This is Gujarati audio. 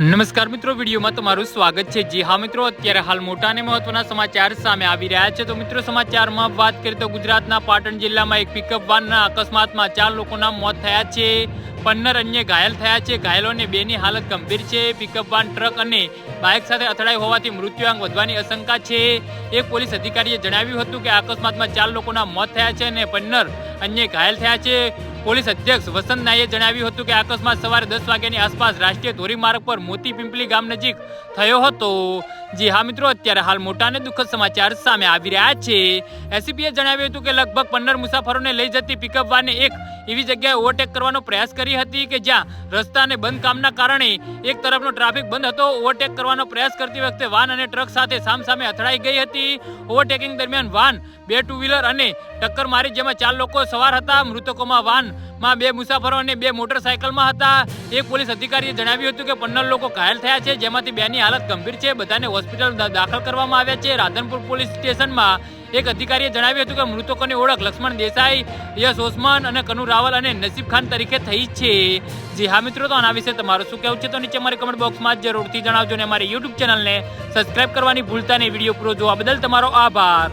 નમસ્કાર મિત્રો, વિડીયોમાં તમારું સ્વાગત છે. જી હા મિત્રો, અત્યારે હાલ મોટા અને મહત્વના સમાચાર સામે આવી રહ્યા છે. તો મિત્રો, સમાચારમાં વાત કરીએ તો ગુજરાતના પાટણ જિલ્લામાં એક પિકઅપ વાનના અકસ્માતમાં ચાર લોકોના મોત થયા છે. પંદર અન્ય ઘાયલ થયા છે. ઘાયલોને બેની હાલત ગંભીર છે. પિકઅપ વાન ટ્રક અને બાઇક સાથે અથડાઈ હોવાથી મૃત્યુઆંક વધવાની આશંકા છે. એક પોલીસ અધિકારીએ જણાવ્યું હતું કે અકસ્માતમાં ચાર લોકોના મોત થયા છે અને પંદર અન્ય ઘાયલ થયા છે. પોલીસ અધ્યક્ષ વસંત નાઈએ જણાવ્યું હતું કે અકસ્માત સવારે દસ વાગ્યાની આસપાસ રાષ્ટ્રીય ધોરીમાર્ગ પર મોતી પિંપલી ગામ નજીક થયો હતો. જી હા મિત્રો, અત્યારે હાલ મોટા અને દુઃખદ સમાચાર સામે આવી રહ્યા છે. એસીપીએ જણાવ્યું હતું કે લગભગ પંદર મુસાફરોને લઈ જતી પિકઅપ વાને એક એવી જગ્યાએ ઓવરટેક કરવાનો પ્રયાસ કરી હતી કે જ્યાં રસ્તા અને બંધ કામના કારણે એક તરફનો ટ્રાફિક બંધ હતો. ઓવરટેક કરવાનો પ્રયાસ કરતી વખતે વાન અને ટ્રક સાથે સામસામે અથડાઈ ગઈ હતી. ઓવરટેકિંગ દરમિયાન વાન બે ટુ વ્હીલર અને ટક્કર મારી જેમાં ચાર લોકો સવાર હતા. મૃતકોમાં વાનમાં બે મુસાફરો અને બે મોટરસાયકલમાં હતા. એક પોલીસ અધિકારીએ જણાવ્યું હતું કે પંદર લોકો ઘાયલ થયા છે, જેમાંથી બેની હાલત ગંભીર છે. બધાને હોસ્પિટલ દાખલ કરવામાં આવ્યા છે. રાધનપુર પોલીસ સ્ટેશનમાં એક અધિકારીએ જણાવ્યું હતું કે મૃતકોની ઓળખ લક્ષ્મણ દેસાઈ, યશ ઓસમાન અને કનુ રાવલ અને નસીબ ખાન તરીકે થઈ છે. જી હા મિત્રો, તો આના વિશે તમારું શું કહેવું છે તો નીચે અમારી કમેન્ટ બોક્સમાં જરૂરથી જણાવજો અને અમારી યુટ્યુબ ચેનલને સબસ્ક્રાઇબ કરવાની ભૂલતા નહીં. વીડિયો પૂરો જોવા બદલ તમારો આભાર.